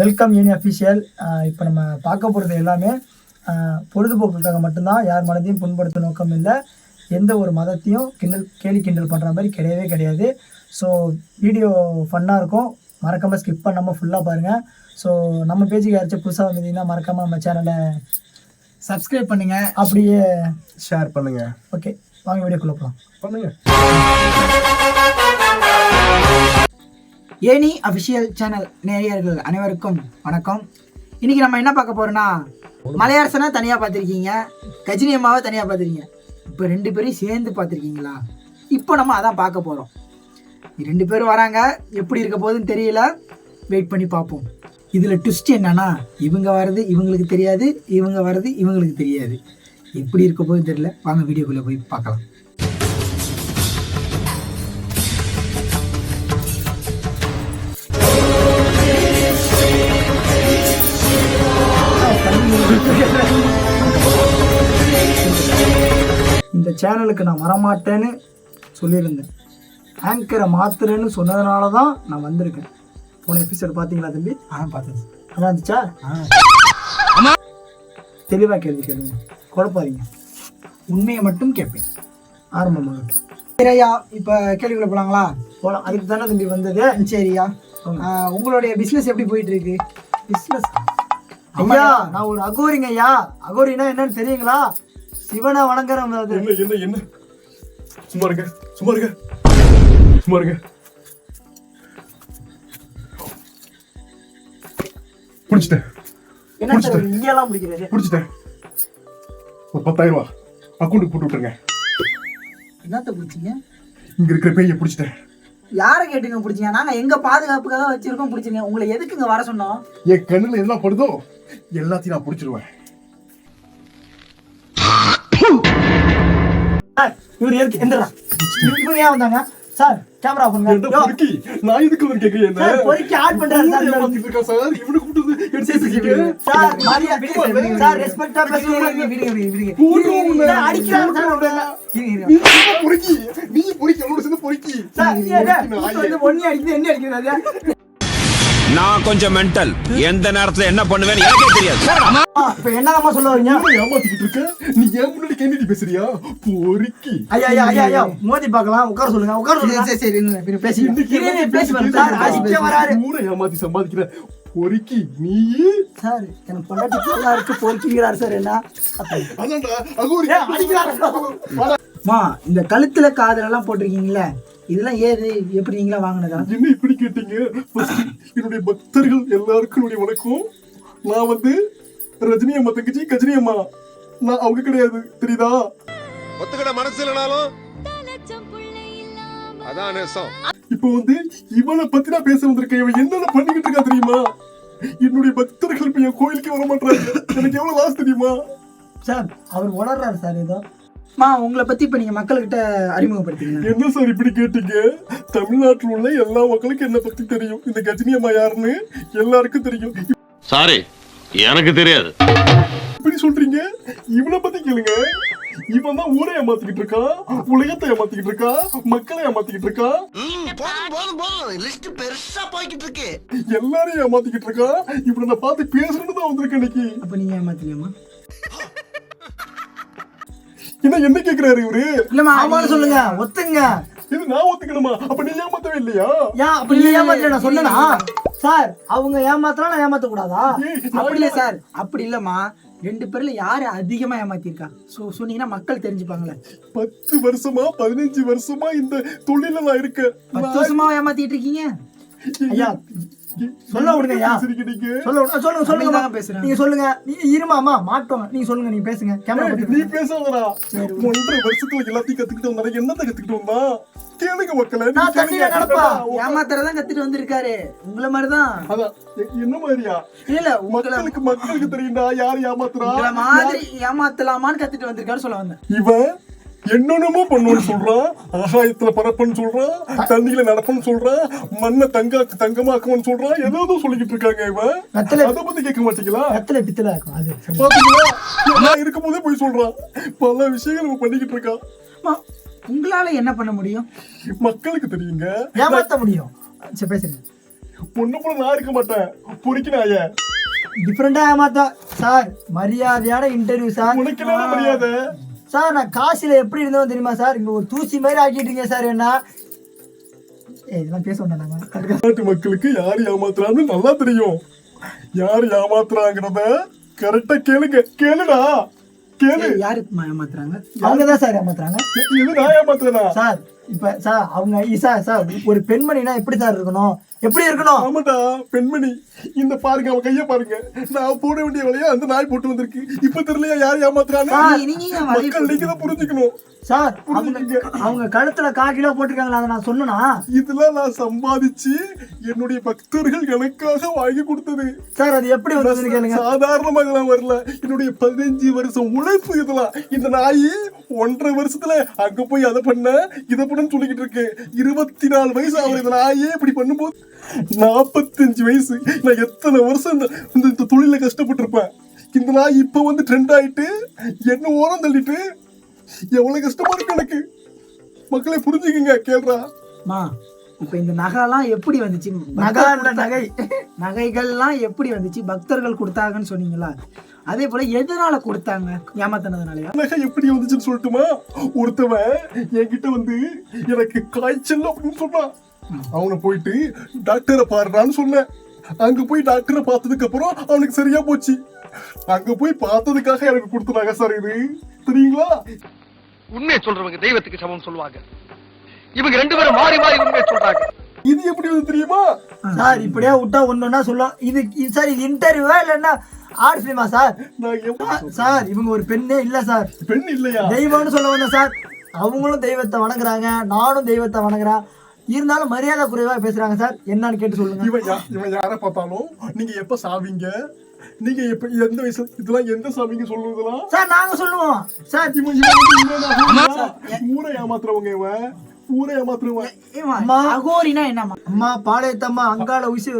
Welcome யூனி official இப்போ நம்ம பார்க்க போகிறது எல்லாமே பொழுதுபோக்குக்காக மட்டும்தான். யார் மனதையும் புண்படுத்த நோக்கம் இல்லை. எந்த ஒரு மதத்தையும் கிண்டல் கேலி கிண்டல் பண்ணுற மாதிரி கிடையவே கிடையாது. ஸோ வீடியோ ஃபன்னாக இருக்கும். மறக்காமல் ஸ்கிப் பண்ணாமல் ஃபுல்லாக பாருங்கள் ஸோ நம்ம பேஜுக்கு யாராச்சும் புதுசாக வந்திருந்தீங்கன்னா மறக்காமல் நம்ம சேனலை சப்ஸ்கிரைப் பண்ணுங்க. அப்படியே ஷேர் பண்ணுங்க. ஓகே வாங்க வீடியோக்குள்ளே போகலாம் பண்ணுங்க. ஏனி அஃபிஷியல் சேனல் நேயர்கள் அனைவருக்கும் வணக்கம். இன்னைக்கு நம்ம என்ன பார்க்க போறோம்னா மலையரசனை தனியாக பார்த்துருக்கீங்க கஜினி அம்மாவை தனியாக பார்த்துருக்கீங்க. இப்போ ரெண்டு பேரையும் சேர்ந்து பார்த்துருக்கீங்களா? இப்போ நம்ம அதான் பார்க்க போகிறோம் ரெண்டு பேரும் வராங்க. எப்படி இருக்க போகுதுன்னு தெரியல. வெயிட் பண்ணி பார்ப்போம். இதில் ட்விஸ்ட் என்னன்னா இவங்க வர்றது இவங்களுக்கு தெரியாது இவங்க வர்றது இவங்களுக்கு தெரியாது. எப்படி இருக்க போகுதுன்னு தெரியல. வாங்க வீடியோக்குள்ளே போய் பார்க்கலாம். சேனலுக்கு நான் வரமாட்டேன்னு சொல்லியிருந்தேன். ஆங்கரை மாத்துறேன்னு சொன்னதுனால தான் நான் வந்திருக்கேன். போன எபிசோட் பார்த்தீங்களா தம்பி? ஆ பார்த்தேன். நல்லா இருந்துச்சா ஆ. தெளிவாக கேள்வி கேளுங்க. குழப்பாதீங்க. உண்மையை மட்டும் கேட்பேன். ஆரம்பமாகட்டும் சரியா? இப்போ கேள்விக்குள்ள போலாங்களா? போகலாம் அதுக்கு தானே தம்பி வந்தது. சரியா. உங்களுடைய பிஸ்னஸ் எப்படி போயிட்டு இருக்கு பிஸ்னஸ் ஐயா நான் ஒரு அகோரிங்க ஐயா. அகோரினா என்னன்னு தெரியுங்களா? சிவனை வணங்குறவங்க அது. என்ன என்ன என்ன? சும்மா இருங்க சும்மா இருங்க. சும்மா இருங்க. புடிச்சிட்டேன் ஒரு பத்தாயிரம் ரூபா அக்கௌண்ட்டுக்கு போட்டு விட்டுருங்க. என்னத்த பிடிச்சிங்க? இங்க இருக்கிற பேயை புடிச்சிட்டேன். யாரை கேட்டுங்க பிடிச்சிங்க? நாங்க எங்க பாதுகாப்புக்காக வச்சிருக்கோம் பிடிச்சிங்க உங்களை எதுக்குங்க வர சொன்னோம்? என் கண்ணுல எல்லாம் படுதோ எல்லாத்தையும் நான் புடிச்சிருவேன். சார் இவர் எதுக்கு எந்திரா? இவங்க ஏன் வந்தாங்க? சார் கேமரா பண்ணுங்க. என்ன யோ, பொறுக்கி? நான் இதுக்கு வந்து கேட்கிறேன் என்ன? சார் பொறுக்கி ஆட் பண்றாரு சார். இருக்கா சார். இவனை கூட்டு வந்து எடுத்து வச்சிருக்கீங்க. சார் சார் பேசுங்க. சார் சும்மா பொறுக்கி. நீ பொறுக்கி. என்னோட சேர்ந்து பொறுக்கி. சார். வந்து ஒண்ணி அடிக்குது, என்ன அடிக்குது? நான் கொஞ்சம் மென்டல் எந்த நேரத்துல என்ன பண்ணுவேன்னு எனக்கே தெரியாது. ஆ, இப்ப என்னதாம்மா சொல்ல வரீங்க? இவனை ஏமாத்திக்கிட்டு இருக்க நீ ஏன் முன்னாடி கேண்டிட்டு பேசுறியா? பொறுக்கி. ஐயா ஐயா ஐயா ஐயா மோதி பார்க்கலாம். உட்கார சொல்லுங்க உட்கார சொல்லுங்க. சரி சரி பேசி. பேசி சார், அடிக்க வராரு. ஊரை ஏமாத்தி சம்பாதிக்கிற பொறுக்கி. நீ? சார் எனக்கு பொண்டாட்டி நல்லா இருக்கு சார் என்ன? அதான்டா அடிக்கிறாரு. இந்த கழுத்துல காதல் எல்லாம் போட்டிருக்கீங்களே? இதெல்லாம் ஏது எப்படி நீங்களா வாங்கினதா? என்ன இப்படி கேட்டீங்க? என்னுடைய பக்தர்கள் எல்லாருக்கும் என்னுடைய வணக்கம். நான் வந்து ரஜினி அம்மா தங்கச்சி கஜினி அம்மா. நான் அவங்க கிடையாது தெரியுதா? ஒத்துக்கிட மனசு இல்லைனாலும் அதான் நேசம். இப்போ வந்து இவனை பத்தி நான் பேச வந்திருக்கேன். இவன் என்னென்ன பண்ணிக்கிட்டு இருக்கா தெரியுமா? என்னுடைய பக்தர்கள் இப்ப என் கோயிலுக்கு வர மாட்டாங்க எனக்கு எவ்வளவு லாஸ் தெரியுமா? சார் அவர் உணர்றாரு சார் ஏதோ. அம்மா உங்களை பத்தி இப்ப நீங்க மக்கள்கிட்ட அறிமுகப்படுத்திங்க. என்ன சார் இப்படி கேட்டீங்க? தமிழ்நாட்டில் உள்ள எல்லா மக்களுக்கும் என்ன பத்தி தெரியும். இந்த கஜினி அம்மா யாருன்னு எல்லாருக்கும் தெரியும். சாரி எனக்கு தெரியாது. இப்படி சொல்றீங்க? இவனை பத்தி கேளுங்க. இவன் தான் ஊரை ஏமாத்திக்கிட்டு இருக்கான் உலகத்தை ஏமாத்திக்கிட்டு இருக்கான் மக்களை ஏமாத்திக்கிட்டு இருக்கான் பெருசா போய்கிட்டு இருக்கு. எல்லாரையும் ஏமாத்திக்கிட்டு இருக்கான் இப்படி நான் பார்த்து பேசணும்னு தான் வந்திருக்கேன் இன்னைக்கு. அப்ப நீங்க ஏமாத்தீங்கம்மா என்ன என்ன கேக்குறாரு இவரு? இல்லம்மா ஆமான்னு சொல்லுங்க ஒத்துங்க. இது நான் ஒத்துக்கணுமா? அப்ப நீ ஏமாத்தவே இல்லையா? ஏன் அப்படி நீ ஏமாத்தல நான் சொன்னேனா? சார் அவங்க ஏமாத்தலாம் நான் ஏமாத்த கூடாதா அப்படி இல்ல சார். அப்படி இல்லம்மா. ரெண்டு பேர்ல யாரு அதிகமா ஏமாத்திருக்கா? சோ சொன்னீங்கன்னா மக்கள் தெரிஞ்சுப்பாங்களே பத்து வருஷமா பதினஞ்சு வருஷமா இந்த தொழில நான் இருக்கேன். பத்து வருஷமா ஏமாத்திட்டு இருக்கீங்க? ஐயா சொல்ல விடுங்க ஐயா பேசுறீங்க நீங்க சொல்ல சொல்லுங்க சொல்லுங்க பேசுறேன். நீங்க சொல்லுங்க. நீங்க இருமாமா மாட்டோங்க நீங்க சொல்லுங்க நீங்க பேசுங்க. கேமரா நீ பேசாதடா. ஒன்றரை வருஷத்துல எல்லாத்தையும் கத்துக்கிட்டு வந்தா என்னத்த கத்துக்கிட்டு வந்தா? கேளுங்க மக்களே நான் தண்ணியில. நடப்பா. கத்துட்டு வந்திருக்காரு. உங்களை மாதிரிதான். அதான் எ- என்ன மாதிரியா? இல்ல மக்களுக்கு மக்களுக்கு தெரியும்டா யார் ஏமாத்துறா? மாதிரி ஏமாத்தலாமான்னு கத்துட்டு வந்திருக்காரு சொல்ல வந்தேன். இவன் என்னென்னமோ பண்ணுன்னு சொல்றான் ஆகாயத்துல பறப்பன்னு சொல்றான் தண்ணியில நடப்பன்னு சொல்றான் மண்ணை தங்க தங்கமாக்குவன்னு சொல்றான் ஏதோ சொல்லிக்கிட்டு இருக்காங்க இவன் அதை பத்தி கேட்க மாட்டீங்களா? வெத்தலை பித்தலை இருக்கும் அது பாத்தீங்களா? நான் இருக்கும் போதே போய் சொல்றான் பல விஷயங்கள் இவன் பண்ணிக்கிட்டு இருக்கான் அம்மா, உங்களால என்ன பண்ண முடியும்? மக்களுக்கு தெரியுங்க. ஏமாத்த முடியும். சரி பேசுங்க. பொண்ணு போல நான் இருக்க மாட்டேன். பொறிக்கினாய டிஃப்ரெண்டா ஏமாத்தா. சார் மரியாதையான இன்டர்வியூ சார். மரியாதை? சார் நான் காசில எப்படி இருந்தோம் தெரியுமா சார்? இங்க ஒரு தூசி மாதிரி ஆக்கிட்டீங்க சார் என்ன? இதெல்லாம் பேச வேண்டாம் நாட்டு மக்களுக்கு யார் ஏமாத்துறான்னு நல்லா தெரியும். யார் ஏமாத்துறாங்கிறத கரெக்டா கேளுங்க. கேளுடா. கேளு. யாருக்கு ஏமாத்துறாங்க? அவங்க தான் சார் ஏமாத்துறாங்க. இது நான் ஏமாத்துறேனா? சார் இப்ப சார் அவங்க சார் சார் ஒரு பெண்மணினா எப்படி சார் இருக்கணும்? எப்படி இருக்கணும்? ஆமாடா பெண்மணி. இந்த பாருங்க அவன் கைய பாருங்க. நான் போட வேண்டிய வேலையா அந்த நாய் போட்டு வந்திருக்கு. இப்ப தெரியலையா யார் ஏமாத்துறான்னு? மக்கள் நீங்க தான் புரிஞ்சுக்கணும். சார் அவங்க அவங்க கழுத்துல கா கிலோ போட்டிருக்காங்களா அதை நான் சொன்னனா இதெல்லாம் நான் சம்பாதிச்சு என்னுடைய பக்தர்கள் எனக்காக வாங்கி கொடுத்தது. சார் அது எப்படி வந்ததுன்னு கேளுங்க. சாதாரணமா இதெல்லாம் வரல. என்னுடைய பதினஞ்சு வருஷம் உழைப்பு இதெல்லாம். இந்த நாய் ஒன்றரை வருஷத்துல அங்க போய் அதை பண்ண இதை பண்ணு சொல்லிக்கிட்டு இருக்கு. இருபத்தி நாலு வயசு ஆகுது இந்த நாயே இப்படி பண்ணும்போது. நாற்பத்தஞ்சு வயசு. நான் எத்தனை வருஷம் இந்த தொழில கஷ்டப்பட்டிருப்பேன். இந்த நாய் இப்ப வந்து ட்ரெண்ட் ஆயிட்டு என்ன ஓரம் தள்ளிட்டு எவ்வளவு கஷ்டமா இருக்கு எனக்கு மக்களை புரிஞ்சுக்குங்க கேள்றா. மா இப்போ இந்த நகைலாம் எப்படி வந்துச்சு? நகை நகை. நகைகள்லாம் எப்படி வந்துச்சு? பக்தர்கள் கொடுத்தாங்கன்னு சொன்னீங்களா? அதே போல எதனால கொடுத்தாங்க? ஏமாத்தினதுனாலயா? நகை எப்படி வந்துச்சுன்னு சொல்லட்டுமா? ஒருத்தவன் என்கிட்ட வந்து எனக்கு காய்ச்சல் அப்படின்னு சொன்னான். அவனை போயிட்டு டாக்டரை பாருடான்னு சொன்னேன். அங்க போய் டாக்டரை பார்த்ததுக்கு அப்புறம் அவனுக்கு சரியா போச்சு. அங்க போய் பார்த்ததுக்காக எனக்கு கொடுத்த நகை சார் இது. தெரியுங்களா? உண்மையை சொல்றவங்க தெய்வத்துக்கு சமம் சொல்லுவாங்க. இவங்க ரெண்டு பேரும் மாறி மாறி உண்மையை சொல்றாங்க. இது எப்படி வந்து தெரியுமா? சார் இப்படியே விட்டா ஒண்ணுன்னா சொல்லும் இது சார் இது இன்டர்வியூவா இல்லைன்னா ஆர்ட் ஃபிலிமா சார்? சார் இவங்க ஒரு பெண்ணே இல்ல சார். பெண் இல்லையா? தெய்வம்னு சொல்ல வந்தேன் சார். அவங்களும் தெய்வத்தை வணங்குறாங்க. நானும் தெய்வத்தை வணங்குறேன். இருந்தாலும் மரியாதை குறைவா பேசுறாங்க சார் என்னன்னு கேட்டு சொல்லுங்க இவன் யா- இவன் யாரை பார்த்தாலும் நீங்க எப்ப சாவீங்க நீங்க எப்ப எந்த வயசு இதெல்லாம் எந்த சாமிங்க சொல்லுவதெல்லாம் சார் நாங்க சொல்லுவோம் சார் இவன் இவன் ஊரை ஏமாத்துறவங்க இவன் ஊரை ஏமாத்துறவன். அகோரினா என்னம்மா அம்மா பாளையத்தம்மா அங்காள உசி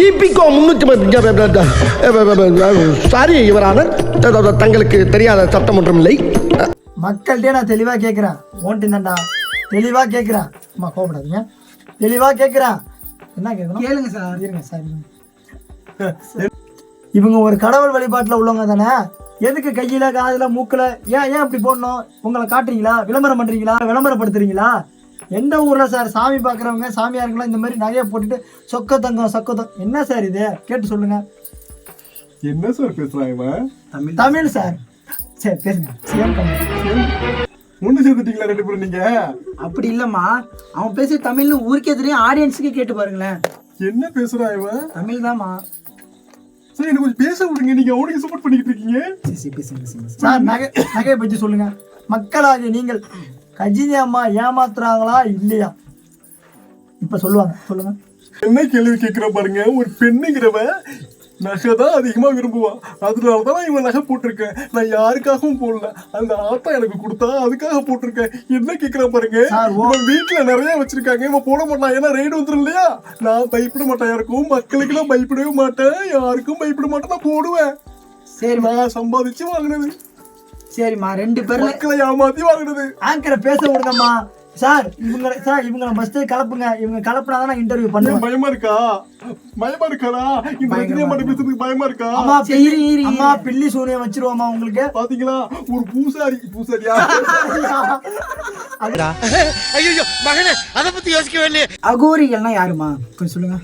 இபிகோ முன்னூத்தி சாரி யுவரான தங்களுக்கு தெரியாத சட்டம் ஒன்றும் இல்லை மக்கள்கிட்டே நான் தெளிவா கேட்கிறேன் ஓன்ட்டு என்னடா தெளிவா கேட்கிறேன் அம்மா கோபப்படாதீங்க தெளிவா கேட்கிறேன் என்ன கேட்கணும் கேளுங்க சார். இருங்க சார். இவங்க ஒரு கடவுள் வழிபாட்டுல உள்ளவங்க தானே? எதுக்கு கையில காதுல மூக்குல? ஏன் ஏன் இப்படி போடணும்? உங்களை காட்டுறீங்களா? விளம்பரம் பண்றீங்களா? விளம்பரப்படுத்துறீங்களா? எந்த ஊர்ல சார் சாமி பாக்குறவங்க சாமியாருங்களாம் இந்த மாதிரி நகைய போட்டுட்டு சொக்க தங்கம் சொக்க தங்கம். என்ன சார் இது? கேட்டு சொல்லுங்க. என்ன சார் இவன்? தமிழ் தமிழ் சார். சரி பேசுங்க. சேம் தமிழ் ஒண்ணு சேர்த்துட்டீங்களா ரெண்டு பேரும் நீங்க? அப்படி இல்லம்மா. அவன் பேசி தமிழ்னு ஊருக்கே தெரியும் ஆடியன்ஸுக்கு கேட்டு பாருங்களேன். என்ன பேசுறான் இவன் தமிழ் தான்மா சரி எனக்கு கொஞ்சம் பேச விடுங்க. நீங்க அவனுக்கு சப்போர்ட் பண்ணிக்கிட்டு இருக்கீங்க. சரி பேசுங்க பேசுங்க சார் நகை நகையை பற்றி சொல்லுங்க. மக்களாகிய நீங்கள் கஜினி அம்மா ஏமாத்துறாங்களா இல்லையா? இப்ப சொல்லுவாங்க சொல்லுங்க. என்ன கேள்வி கேட்கிற பாருங்க. ஒரு பெண்ணுங்கிறவ நகை தான் அதிகமா விரும்புவான் அதனாலதான் இவன் நகை போட்டிருக்கேன். நான் யாருக்காகவும் போடல. அந்த ஆத்தா எனக்கு கொடுத்தா அதுக்காக போட்டிருக்கேன். என்ன கேக்குறான் பாருங்க? இவன் வீட்டுல நிறைய வச்சிருக்காங்க. இவன் போட மாட்டான். ஏன்னா ரைடு வந்துடும் இல்லையா? நான் பயப்பட மாட்டேன் யாருக்கும். மக்களுக்கு நான் பயப்படவே மாட்டேன். யாருக்கும் பயப்பட மாட்டேன். நான் போடுவேன். சரி நான் சம்பாதிச்சு வாங்கினது. சரிம்மா ரெண்டு பேர்ல மக்களை ஏமாத்தி வாங்கினது. ஆங்கரை பேச விடுங்கம்மா. சார் இவங்க சார் இவங்க ஃபர்ஸ்ட் கலப்புங்க. இவங்க கலப்புனா தான் நான் இன்டர்வியூ பண்ணுவேன். பயமா இருக்கா? பயமா இருக்காடா? இந்த ரஜினியை மட்டும் பேசுறதுக்கு பயமா இருக்கா? அம்மா இரு. அம்மா பில்லி சூனியம் வச்சிருவோமா உங்களுக்கு. பாத்தீங்களா? ஒரு பூசாரி பூசாரியா? ஐயோ மகனே அதை பத்தி யோசிக்கவே இல்லையே. அகோரிகள்னா யாருமா கொஞ்சம் சொல்லுங்க.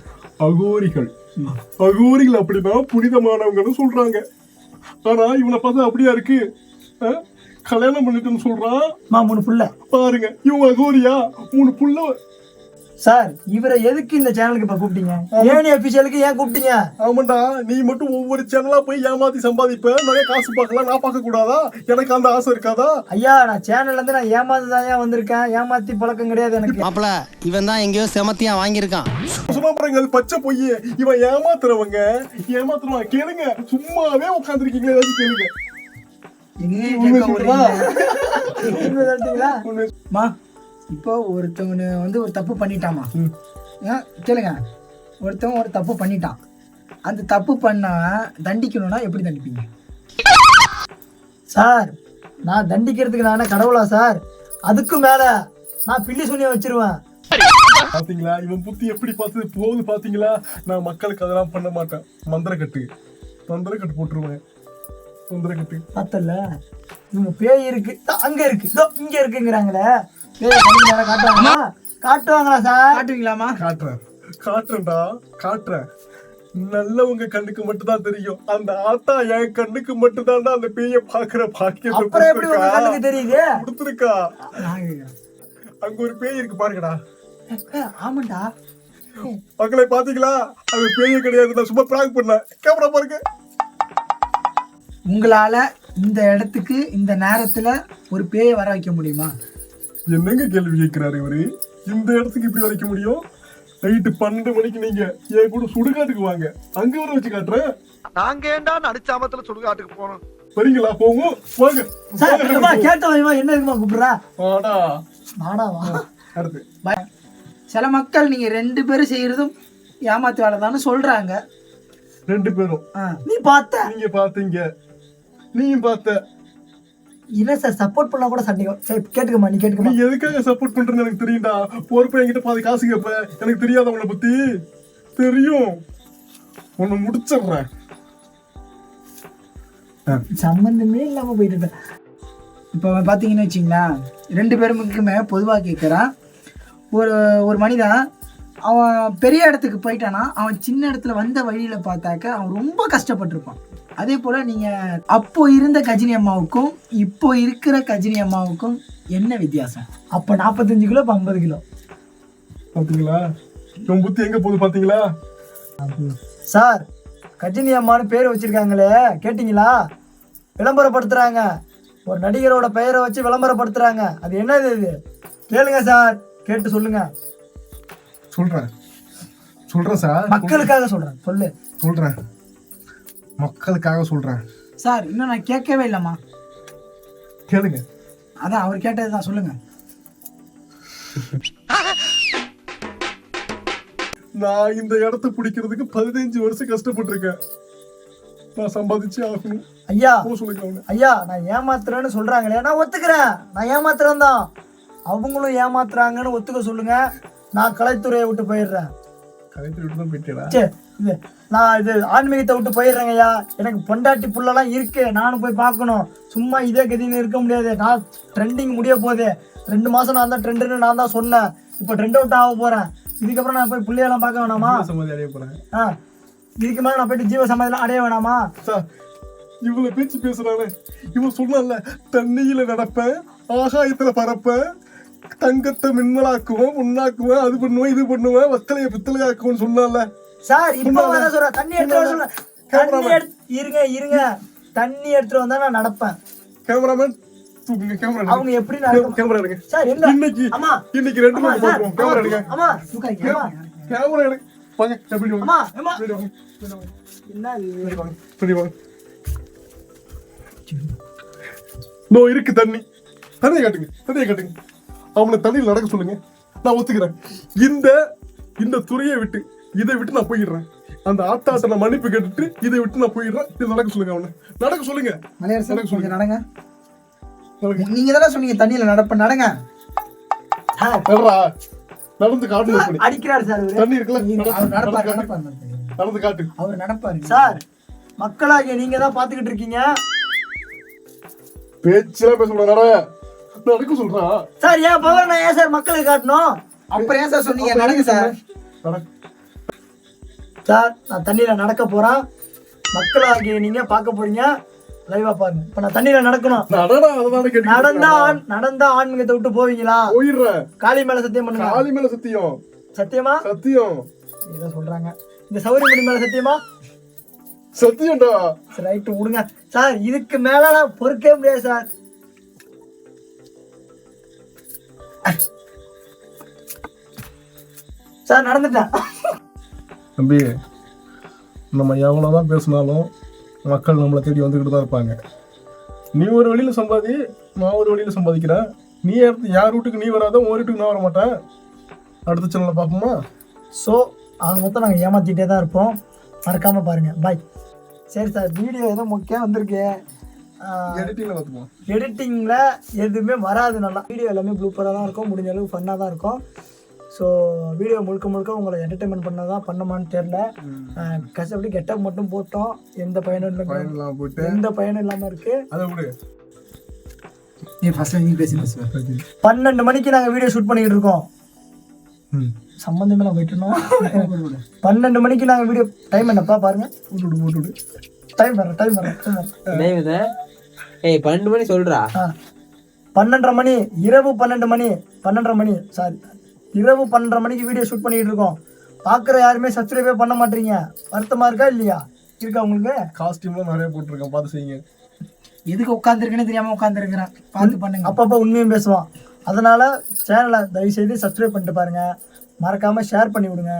அகோரிகள். அகோரிகள் அப்படின்னா புனிதமானவங்கன்னு சொல்றாங்க. ஆனா இவனை பார்த்தா அப்படியா இருக்கு? கல்யாணம் பண்ணிட்டுன்னு சொல்றான் அம்மா மூணு புள்ள. பாருங்க இவன் அகோரியா மூணு புள்ள. சார் இவரை எதுக்கு இந்த சேனலுக்கு இப்ப கூப்பிட்டீங்க? ஏனி அபிஷியலுக்கு ஏன் கூப்பிட்டீங்க? ஆமாண்டா நீ மட்டும் ஒவ்வொரு சேனலா போய் ஏமாத்தி சம்பாதிப்ப. நிறைய காசு பார்க்கலாம். நான் பார்க்க கூடாதா? எனக்கு அந்த ஆசை இருக்காதா? ஐயா நான் சேனல்ல இருந்து நான் ஏமாந்து தான் ஏன் வந்திருக்கேன்? ஏமாத்தி பழக்கம் கிடையாது எனக்கு. மாப்பிள இவன் தான் எங்கேயோ செமத்தியா வாங்கியிருக்கான். சும்மா பாருங்க அது பச்சை பொய் இவன் ஏமாத்துறவங்க ஏமாத்துறவன் கேளுங்க. சும்மாவே உட்காந்துருக்கீங்களா ஏதாச்சும் கேளுங்க. அம்மா இப்போ ஒருத்தவனு வந்து ஒரு தப்பு பண்ணிட்டாமா? கேளுங்க. ஒருத்தவன் ஒரு தப்பு பண்ணிட்டான். அந்த தப்பு பண்ண தண்டிக்கணும்னா எப்படி தண்டிப்பீங்க? சார் நான் தண்டிக்கிறதுக்கு நான் கடவுளா சார்? அதுக்கும் மேல நான் பில்லி சூனியம் வச்சிருவேன். பாத்தீங்களா? இவன் புத்தி எப்படி பார்த்து போகுது பாத்தீங்களா? நான் மக்களுக்கு அதெல்லாம் பண்ண மாட்டேன். மந்திரக்கட்டு. மந்திரக்கட்டு போட்டுருவேன். மந்திரக்கட்டு பார்த்தல? இவங்க பேய் இருக்கு. அங்க இருக்கு. இதோ இங்க இருக்குங்கிறாங்களே. பேய் காட்டுவாங்களா? காட்டுவாங்களா சார்? காட்டுவீங்களாமா காட்டுறேன். காட்டுறேன்டா. காட்டுறேன். நல்லவங்க கண்ணுக்கு மட்டும் தான் தெரியும். அந்த ஆத்தா என் கண்ணுக்கு மட்டும் தான்டா அந்த பேய பாக்குற பாக்கியத்தை அப்புறம் எப்படி உங்க கண்ணுக்கு தெரியுது? கொடுத்துருக்கா. அங்க ஒரு பேய் இருக்கு பாருங்கடா. ஆமாண்டா. மக்களை பாத்தீங்களா அது பேயே கிடையாது நான் சும்மா பிராங்க் பண்ணேன். கேமரா பாருங்க. உங்களால இந்த இடத்துக்கு இந்த நேரத்துல ஒரு பேயை வர வைக்க முடியுமா? என்னங்க கேள்வி கேட்கிறாரு இவரு? இந்த இடத்துக்கு இப்படி வரைக்க முடியும்? நைட்டு பன்னெண்டு மணிக்கு நீங்க என் கூட சுடுகாட்டுக்கு வாங்க. அங்க வர வச்சு காட்டுறேன் நாங்க ஏண்டா நடிச்சாமத்துல சுடுகாட்டுக்கு போனோம்? வரீங்களா போவோம் வாங்க. சார் இல்லம்மா, கேட்ட வைமா என்ன இருக்குமா கூப்பிடுறா? வாடா. நாடா வா. அடுத்து. சில மக்கள் நீங்க ரெண்டு பேரும் செய்யறதும் ஏமாத்து வேலை தானே சொல்றாங்க. ரெண்டு பேரும். ஆ. நீ பார்த்த? நீங்க பாத்தீங்க நீயும் பார்த்த. என்ன சார் சப்போர்ட் பண்ணா கூட சண்டையும் சரி கேட்டுக்கமா நீ நீ கேட்டுக்கமா எதுக்காக சப்போர்ட் பண்றேன்னு எனக்கு தெரியும்டா. பொறுப்பை என்கிட்ட பாதி காசு கேப்ப. எனக்கு தெரியாத உன்னை பத்தி? தெரியும். உன்னை முடிச்சிடுறேன். சம்பந்தமே இல்லாம போயிட்டு. இப்போ பார்த்தீங்கன்னு வச்சிங்களேன் ரெண்டு பேருமுக்குமே பொதுவாக கேட்குறான் ஒரு ஒரு மனிதன் அவன் பெரிய இடத்துக்கு போயிட்டானா அவன் சின்ன இடத்துல வந்த வழியில் பார்த்தாக்க அவன் ரொம்ப கஷ்டப்பட்டிருப்பான். அதே போல் நீங்கள் அப்போ இருந்த கஜினி அம்மாவுக்கும் இப்போ இருக்கிற கஜினி அம்மாவுக்கும் என்ன வித்தியாசம்? அப்ப நாற்பத்தஞ்சு கிலோ இப்ப ஐம்பது கிலோ? பாத்தீங்களா? உன் புத்தி எங்க போகுது பாத்தீங்களா? சார் கஜினி அம்மான்னு பேர் வச்சிருக்காங்களே கேட்டிங்களா? விளம்பரப்படுத்துறாங்க. ஒரு நடிகரோட பெயரை வச்சு விளம்பரப்படுத்துறாங்க. அது என்னது இது? கேளுங்க சார். கேட்டு சொல்லுங்க. சொல்றேன். சொல்றேன் சார். மக்களுக்காக சொல்றேன். சொல்லு. சொல்றேன். மக்களுக்காக சொல்றேன். சார் இன்னும் நான் கேட்கவே இல்லைம்மா. கேளுங்க. அதான் அவர் கேட்டது தான் சொல்லுங்கள் நான் இந்த இடத்த பிடிக்கிறதுக்கு பதினஞ்சு வருஷம் கஷ்டப்பட்டிருக்கேன். நான் சம்பாதிச்சு ஆகணும். ஐயா சொல்லுங்க ஐயா நான் ஏமாத்துறேன்னு சொல்றாங்களே நான் ஒத்துக்கிறேன். நான் ஏமாத்துறேன் தான். அவங்களும் ஏமாத்துறாங்கன்னு ஒத்துக்க சொல்லுங்க. நான் கலைத்துறையை விட்டு போயிடுறேன். கலைத்து விட்டு தான் போயிட்டேடா இது நான் இது ஆன்மீகத்தை விட்டு போயிடுறேங்க ஐயா எனக்கு பொண்டாட்டி புள்ளலாம் இருக்கு நானும் போய் பார்க்கணும். சும்மா இதே கதின்னு இருக்க முடியாது. நான் ட்ரெண்டிங் முடிய போகுது ரெண்டு மாசம் நான் தான் ட்ரெண்டுன்னு நான் தான் சொன்னேன். இப்போ ட்ரெண்ட் அவுட் ஆக போறேன். இதுக்கப்புறம் நான் போய் பிள்ளையெல்லாம் பார்க்க வேணாமா? சமாதி அடைய போறேன். ஆ இதுக்கு மேலே நான் போயிட்டு ஜீவ சமாதிலாம் அடைய வேணாமா? சார் இவ்வளவு பேச்சு பேசுறானே. இவன் சொன்னான்ல தண்ணியில நடப்பேன் ஆகாயத்துல பறப்பேன் தங்கத்தை மின்னலாக்குவேன் உண்ணாக்குவேன் அது பண்ணுவேன் இது பண்ணுவேன் வத்தலைய பித்தளையாக்குவேன்னு சொன்னான்ல. சார் இப்போ. வர சொல்றேன். தண்ணி எடுத்து வர சொல்றேன். தண்ணி எடுத்து இருங்க இருங்க. தண்ணி எடுத்துட்டு வந்தா நான் நடப்பேன். கேமராமேன் தூக்குங்க கேமரா அவங்க எப்படி கேமரா எடுங்க. சார் எங்க இன்னைக்கு அம்மா இன்னைக்கு ரெண்டு கேமரா எடுங்க. கேமரா வாங்க எப்படி வாங்க. வாங்க. என்ன இது? வாங்க. பின்னாடி வாங்க. நோ இருக்கு தண்ணி. தண்ணியை காட்டுங்க. தண்ணியை காட்டுங்க. அவனை தண்ணியில் நடக்க சொல்லுங்க. நான் ஒத்துக்கிறேன். இந்த இந்த துறையை விட்டு இதை விட்டு நான் போயிடுறேன். அந்த ஆத்தாட்ட நான் மன்னிப்பு கேட்டுட்டு இதை விட்டு நான் போயிடுறேன். இதை நடக்க சொல்லுங்க அவனை. நடக்க சொல்லுங்க. மலையாள நடக்க சொல்லுங்க. கொஞ்சம் நடங்க. நடக்க. நீங்க தானே சொன்னீங்க தண்ணியில் நடப்ப நடங்க. நடந்து காட்டு பண்ணி அடிக்கிறாரு சார். தண்ணி இருக்குல்ல? நடந்து காட்டு. நடப்பார் நடந்து காட்டு. அவர் நடப்பாரு. சார். மக்களாகிய நீங்க தான் பாத்துக்கிட்டு இருக்கீங்க. பேச்செல்லாம் பேச கூடாது நடக்க சொல்றா. சார் ஏன் பவர் நான் ஏன் சார் மக்களுக்கு காட்டணும்? அப்புறம் ஏன் சார் சொன்னீங்க? நடங்க சார். நடக்க. சார் நான் தண்ணியில நடக்க போறேன் மக்களாகிய நீங்க பார்க்க போறீங்க. லைவா பாருங்க. இப்ப நான் தண்ணியில நடக்கணும். நடந்தா ஆண் நடந்தா ஆன்மீகத்தை விட்டு போவீங்களா? போயிடுறேன் காளி மேல சத்தியம் பண்ணுங்க. காலி மேல சத்தியம். சத்தியமா? சத்தியம். ஏதோ சொல்றாங்க. இந்த சௌரியமணி மேல சத்தியமா? சத்தியம்டா. சரி ரைட்டு விடுங்க சார் இதுக்கு மேல நான் பொறுக்கவே முடியாது சார். சார் நடந்துட்டேன். தம்பி நம்ம எவ்வளோதான் பேசினாலும் மக்கள் நம்மளை தேடி வந்துக்கிட்டு தான் இருப்பாங்க. நீ ஒரு வழியில சம்பாதி நான் ஒரு வழியில சம்பாதிக்கிறேன். நீ யார் வீட்டுக்கு நீ வராத உன் வீட்டுக்கு நான் வர மாட்டேன் அடுத்த சேனலில் பார்ப்போமா? ஸோ ஆக மொத்தம் நாங்கள் ஏமாத்திட்டே தான் இருப்போம். மறக்காம பாருங்க. பாய் சரி சார் வீடியோ ஏதோ முக்கியம் வந்திருக்கு. எடிட்டிங்கில் பார்த்துப்போம். எடிட்டிங்கில் எதுவுமே வராது நல்லா. வீடியோ எல்லாமே ப்ளூப்பராக தான் இருக்கும். முடிஞ்ச அளவுக்கு ஃபன்னாக தான் இருக்கும். ஸோ வீடியோ முழுக்க முழுக்க உங்களை என்டர்டைன்மெண்ட் பண்ண தான் பண்ணமான்னு தெரில கஷ்டப்பட்டு கெட்டப் மட்டும் போட்டோம். எந்த பயனும் இல்லை போட்டு. எந்த பயனும் இல்லாமல் இருக்குது அதை விடு. நீ ஃபர்ஸ்ட் நீ பேசி பன்னெண்டு மணிக்கு நாங்கள் வீடியோ ஷூட் பண்ணிக்கிட்டு இருக்கோம். சம்மந்தமே நான் போயிட்டுனோம் பன்னெண்டு மணிக்கு நாங்கள் வீடியோ டைம் என்னப்பா பாருங்க. போட்டு விடு, போட்டு விடு. டைம் வர டைம் வர ஏய் பன்னெண்டு மணி சொல்றா ஆ. பன்னெண்டரை மணி இரவு பன்னெண்டு மணி பன்னெண்டரை மணி சாரி இரவு பன்னெண்டரை மணிக்கு வீடியோ ஷூட் பண்ணிக்கிட்டு இருக்கோம். பார்க்குற யாருமே சப்ஸ்கிரைபே பண்ண மாட்டீங்க. வருத்தமாக இருக்கா இல்லையா? இருக்கா உங்களுக்கு? காஸ்டியூம்லாம் நிறைய போட்டிருக்கேன். பார்த்து செய்யுங்க. எதுக்கு உட்காந்துருக்குன்னு தெரியாம உட்காந்துருக்கிறேன் பார்த்து பண்ணுங்க. அப்பப்போ உண்மையும் பேசுவான் அதனால் சேனலை தயவுசெய்து சப்ஸ்கிரைப் பண்ணிட்டு பாருங்கள் மறக்காமல் ஷேர் பண்ணி விடுங்க.